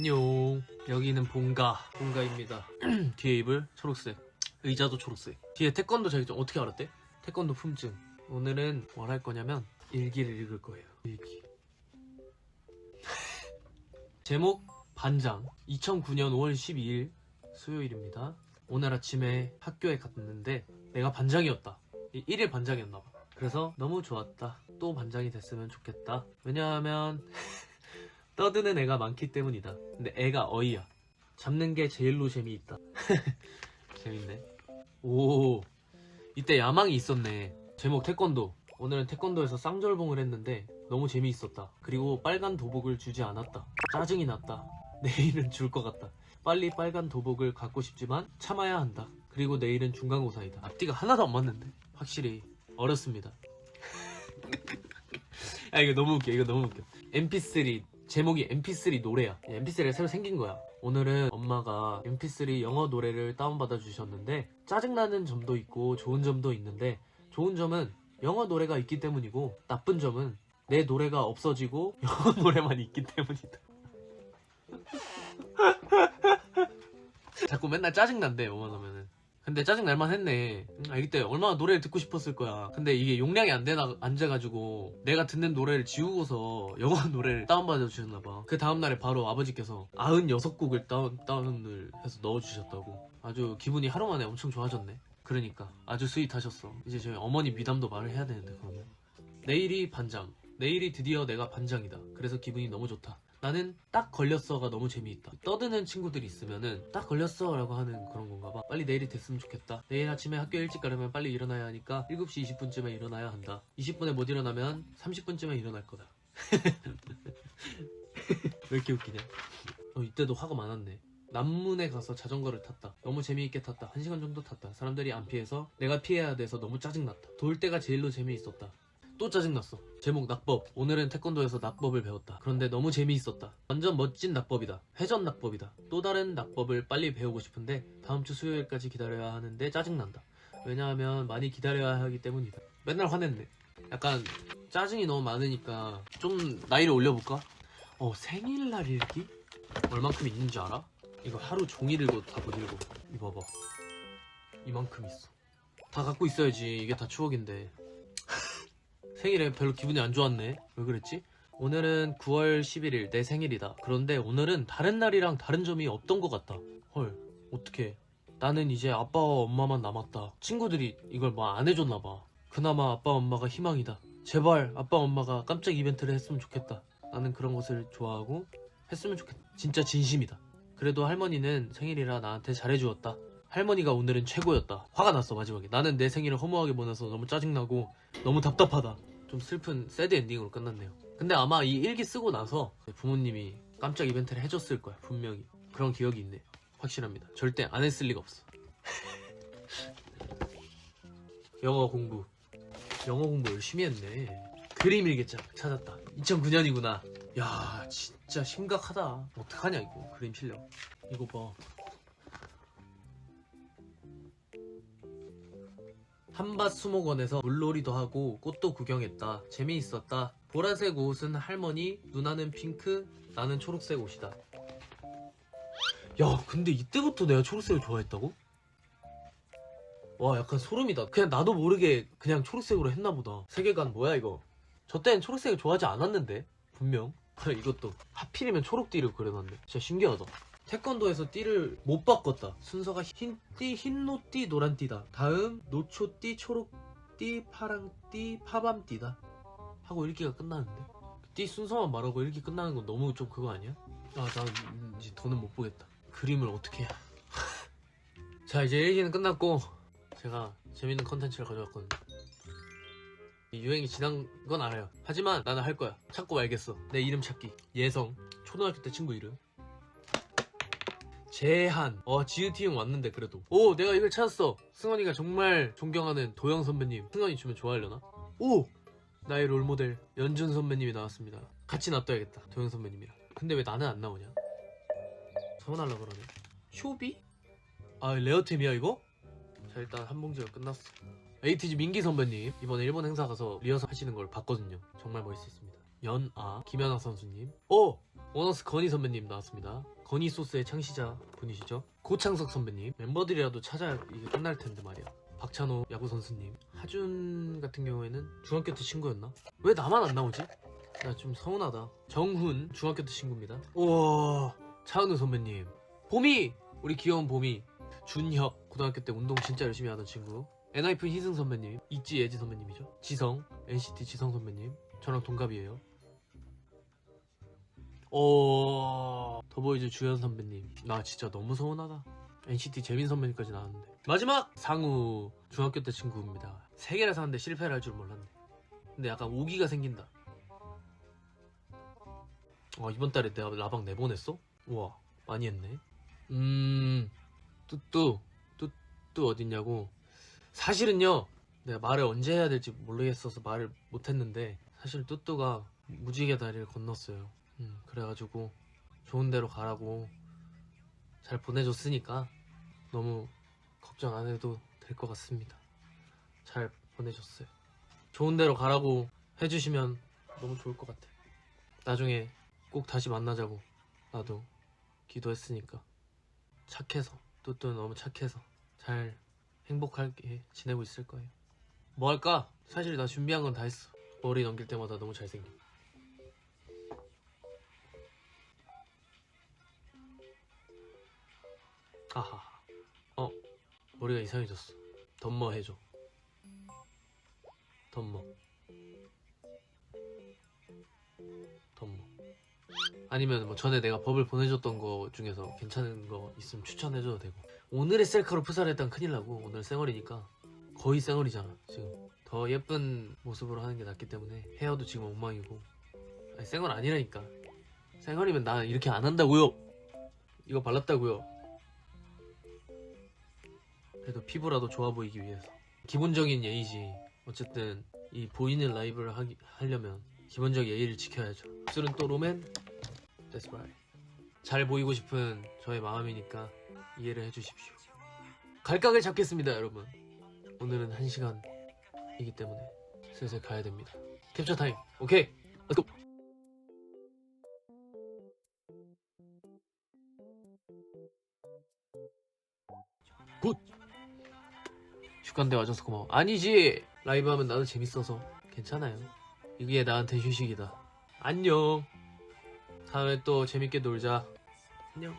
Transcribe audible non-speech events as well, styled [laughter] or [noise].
안녕. 여기는 본가. 본가입니다. [clears throat] 뒤에 이불 초록색. 의자도 초록색. 뒤에 태권도 자격증 어떻게 알았대? 태권도 품증. 오늘은 뭘 할 거냐면 일기를 읽을 거예요. 일기. [laughs] 제목 반장. 2009년 5월 12일 수요일입니다. 오늘 아침에 학교에 갔는데 내가 반장이었다. 1일 반장이었나 봐. 그래서 너무 좋았다. 또 반장이 됐으면 좋겠다. 왜냐하면 [laughs] 떠드는 애가 많기 때문이다. 근데 애가 어이야. 잡는 게 제일로 재미있다. [laughs] 재밌네. 오, 이때 야망이 있었네. 제목 태권도. 오늘은 태권도에서 쌍절봉을 했는데 너무 재미있었다. 그리고 빨간 도복을 주지 않았다. 짜증이 났다. [laughs] 내일은 줄 것 같다. 빨리 빨간 도복을 갖고 싶지만 참아야 한다. 그리고 내일은 중간고사이다. 앞뒤가 하나도 안 맞는데. 확실히 어렵습니다. [laughs] 아 이거 너무 웃겨. 이거 너무 웃겨. MP3 제목이 MP3 노래야. MP3가 새로 생긴 거야. 오늘은 엄마가 MP3 영어 노래를 다운받아 주셨는데 짜증나는 점도 있고 좋은 점도 있는데 좋은 점은 영어 노래가 있기 때문이고 나쁜 점은 내 노래가 없어지고 [laughs] 영어 노래만 있기 때문이다. 자꾸 맨날 짜증난대 뭐만 하면은. 근데 짜증 날만 했네. 아, 이때 얼마나 노래를 듣고 싶었을 거야. 근데 이게 용량이 안 되나 앉아가지고 내가 듣는 노래를 지우고서 영어 [laughs] 노래를 다운받아 주셨나 봐. 그 다음 날에 바로 아버지께서 96곡을 다운 다운을 해서 넣어주셨다고. 아주 기분이 하루 만에 엄청 좋아졌네. 그러니까 아주 스윗하셨어. 이제 저희 어머니 미담도 말을 해야 되는데 그러면 내일이 반장. 내일이 드디어 내가 반장이다. 그래서 기분이 너무 좋다. 나는 딱 걸렸어가 너무 재미있다. 떠드는 친구들이 있으면은 딱 걸렸어 라고 하는 그런 건가 봐. 빨리 내일이 됐으면 좋겠다. 내일 아침에 학교 일찍 가려면 빨리 일어나야 하니까 7시 20분쯤에 일어나야 한다. 20분에 못 일어나면 30분쯤에 일어날 거다. [laughs] 왜 이렇게 웃기냐? 어, 이때도 화가 많았네. 남문에 가서 자전거를 탔다. 너무 재미있게 탔다. 1시간 정도 탔다. 사람들이 안 피해서 내가 피해야 돼서 너무 짜증났다. 돌 때가 제일로 재미있었다. 또 짜증났어. 제목 낙법. 오늘은 태권도에서 낙법을 배웠다. 그런데 너무 재미있었다. 완전 멋진 낙법이다. 회전 낙법이다. 또 다른 낙법을 빨리 배우고 싶은데 다음 주 수요일까지 기다려야 하는데 짜증난다. 왜냐하면 많이 기다려야 하기 때문이다. 맨날 화냈네. 약간 짜증이 너무 많으니까 좀 나이를 올려볼까? 어 생일날 일기? 얼만큼 있는 줄 알아? 이거 하루 종일 읽어도 다못 읽어. 이거 봐봐. 이만큼 있어. 다 갖고 있어야지. 이게 다 추억인데. 생일에 별로 기분이 안 좋았네. 왜 그랬지? 오늘은 9월 11일 내 생일이다. 그런데 오늘은 다른 날이랑 다른 점이 없던 것 같다. 헐, 어떡해. 나는 이제 아빠와 엄마만 남았다. 친구들이 이걸 뭐 안 해줬나 봐. 그나마 아빠 엄마가 희망이다. 제발 아빠 엄마가 깜짝 이벤트를 했으면 좋겠다. 나는 그런 것을 좋아하고 했으면 좋겠다. 진짜 진심이다. 그래도 할머니는 생일이라 나한테 잘해주었다. 할머니가 오늘은 최고였다. 화가 났어 마지막에. 나는 내 생일을 허무하게 보내서 너무 짜증나고 너무 답답하다. 좀 슬픈 새드 엔딩으로 끝났네요. 근데 아마 이 일기 쓰고 나서 부모님이 깜짝 이벤트를 해줬을 거야 분명히. 그런 기억이 있네요. 확실합니다. 절대 안 했을 리가 없어. [laughs] 영어 공부. 영어 공부 열심히 했네. 그림 일기장 찾았다. 2009년이구나. 야 진짜 심각하다. 어떡하냐 이거 그림 실력. 이거 봐. 한밭 수목원에서 물놀이도 하고 꽃도 구경했다. 재미있었다. 보라색 옷은 할머니, 누나는 핑크, 나는 초록색 옷이다. 야, 근데 이때부터 내가 초록색을 좋아했다고? 와, 약간 소름이다. 그냥 나도 모르게 그냥 초록색으로 했나 보다. 세계관 뭐야 이거? 저 때는 초록색을 좋아하지 않았는데 분명. [laughs] 이것도 하필이면 초록띠를 그려놨네. 진짜 신기하다. 태권도에서 띠를 못 바꿨다. 순서가 흰띠, 흰노띠, 노란띠다. 다음 노초띠, 초록띠, 파랑띠, 파밤띠다. 하고 읽기가 끝나는데. 띠 순서만 말하고 읽기 끝나는 건 너무 좀 그거 아니야? 아, 나 이제 더는 못 보겠다. 그림을 어떻게 해야. [laughs] 자, 이제 읽기는 끝났고 제가 재밌는 컨텐츠를 가져왔거든요. 이 유행이 지난 건 알아요. 하지만 나는 할 거야. 찾고 말겠어. 내 이름 찾기. 예성. 초등학교 때 친구 이름. 재한. 어, 지읒티응 왔는데, 그래도. 오, 내가 이걸 찾았어. 승원이가 정말 존경하는 도영 선배님. 승원이 주면 좋아하려나? 오! 나의 롤모델, 연준 선배님이 나왔습니다. 같이 놔둬야겠다. 도영 선배님이랑. 근데 왜 나는 안 나오냐? 서운하려 그러네. 쇼비? 아, 레어템이야, 이거? 자, 일단 한 봉지가 끝났어. 에이티즈 민기 선배님. 이번에 일본 행사 가서 리허설 하시는 걸 봤거든요. 정말 멋있었습니다. 연아, 김연아 선수님. 오! 원어스 건희 선배님 나왔습니다. 건희 소스의 창시자 분이시죠. 고창석 선배님 멤버들이라도 찾아야 이게 끝날 텐데 말이야. 박찬호 야구 선수님, 하준 같은 경우에는 중학교 때 친구였나? 왜 나만 안 나오지? 나 좀 서운하다. 정훈 중학교 때 친구입니다. 우와 차은우 선배님, 봄이 우리 귀여운 봄이, 준혁 고등학교 때 운동 진짜 열심히 하던 친구. 엔하이픈 희승 선배님, 있지 예지 선배님이죠. 지성 NCT 지성 선배님, 저랑 동갑이에요. 오 더보이즈 주연 선배님. 나 진짜 너무 서운하다. NCT 재민 선배님까지 나왔는데. 마지막 상우 중학교 때 친구입니다. 세 개를 사는데 실패를 할 줄 몰랐네. 근데 약간 오기가 생긴다. 어, 이번 달에 내가 라방 내보냈어? 우와 많이 했네. 음 뚜뚜 뚜뚜 어딨냐고. 사실은요 내가 말을 언제 해야 될지 모르겠어서 말을 못했는데 사실 뚜뚜가 무지개 다리를 건넜어요 음, 그래가지고 좋은 데로 가라고 잘 보내줬으니까 너무 걱정 안 해도 될 것 같습니다. 잘 보내줬어요. 좋은 데로 가라고 해주시면 너무 좋을 것 같아. 나중에 꼭 다시 만나자고 나도 기도했으니까 착해서 또 또 너무 착해서 잘 행복하게 지내고 있을 거예요. 뭐 할까? 사실 나 준비한 건 다 했어. 머리 넘길 때마다 너무 잘생김. 아하. 어, 머리가 이상해졌어. 덤머 해줘. 덤머. 덤머. 아니면 뭐 전에 내가 법을 보내줬던 거 중에서 괜찮은 거 있으면 추천해줘도 되고. 오늘의 셀카로 푸사를 했다면 큰일 나고 오늘 쌩얼이니까 거의 쌩얼이잖아 지금. 더 예쁜 모습으로 하는 게 낫기 때문에 헤어도 지금 엉망이고. 아니, 쌩얼 아니라니까. 쌩얼이면 나 이렇게 안 한다고요. 이거 발랐다고요. 그래도 피부라도 좋아 보이기 위해서. 기본적인 예의지. 어쨌든 이 보이는 라이브를 하기, 하려면 기본적 예의를 지켜야죠. 술은 또 로맨 That's right. 잘 보이고 싶은 저의 마음이니까 이해를 해주십시오. 갈각을 잡겠습니다 여러분. 오늘은 1시간이기 때문에 슬슬 가야 됩니다. 캡처 타임 오케이 렛츠고 굿 휴가인데 와줘서 고마워. 아니지! 라이브 하면 나도 재밌어서 괜찮아요. 이게 나한테 휴식이다. 안녕. 다음에 또 재밌게 놀자. 안녕.